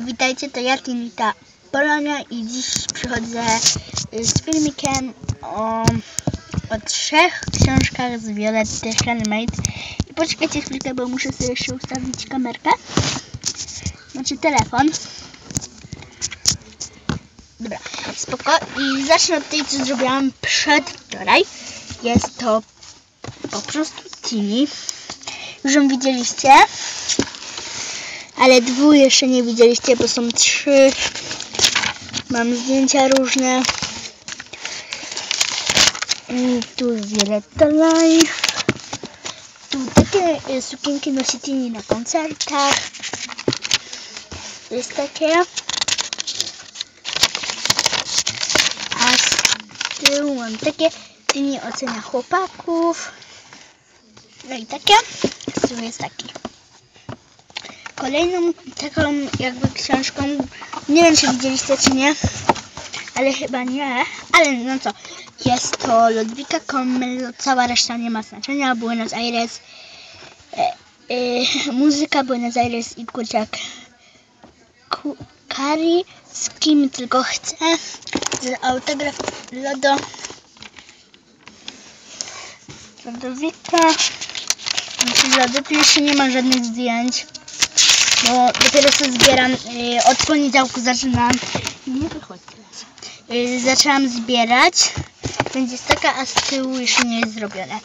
Witajcie, to ja Tinita Polonia i dziś przychodzę y, z filmikiem o, o trzech książkach z Violetty Handmade. I poczekajcie chwilkę, bo muszę sobie jeszcze ustawić kamerkę. Znaczy telefon. Dobra, spoko. I zacznę od tej, co zrobiłam przedwczoraj. Jest to po prostu Tini. Już ją widzieliście. Ale dwóch jeszcze nie widzieliście, bo są trzy. Mam zdjęcia różne. I tu Violetta Line. Tu takie y, sukienki nosi Tini na koncertach. Jest takie. A z tyłu mam takie. Tini ocenia chłopaków. No i takie. Z tyłu jest taki. Kolejną taką jakby książką, nie wiem czy widzieliście czy nie, ale chyba nie, ale no co, jest to Ludwika Kommel, cała reszta nie ma znaczenia, Buenos Aires, e, e, muzyka Buenos Aires i kurczak Ku- Kari, z kim tylko chce, z autograf Lodo, Lodowika, znaczy Lodo, tu jeszcze nie ma żadnych zdjęć bo dopiero co zbieram, y, od poniedziałku zaczynam, nie wychodź teraz, y, zaczęłam zbierać, więc jest taka, a z tyłu jeszcze nie jest zrobione.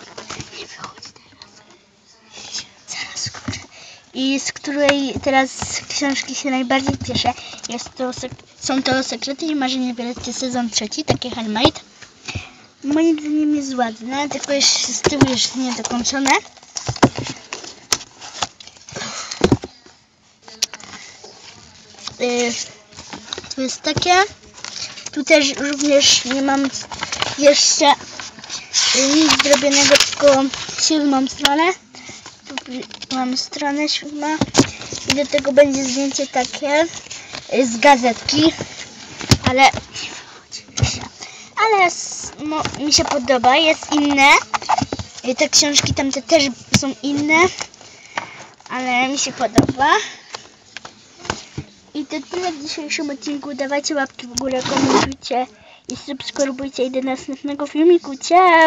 Nie wychodź teraz. Zaraz kurczę. I z której teraz książki się najbardziej cieszę, jest to, są to Sekrety i Marzenie Violetty sezon trzeci, takie handmade. Moim zdaniem jest ładne, tylko jeszcze z tyłu jeszcze nie dokończone. Y, tu jest takie. Tu też również nie mam jeszcze nic zrobionego, tylko siódmą stronę. Mam stronę siódma i do tego będzie zdjęcie takie y, z gazetki, ale ale mi się podoba, jest inne. Y, Te książki tamte też są inne, ale mi się podoba. To tyle w dzisiejszym odcinku. Dawajcie łapki w górę, komentujcie i subskrybujcie i do następnego filmiku. Ciao!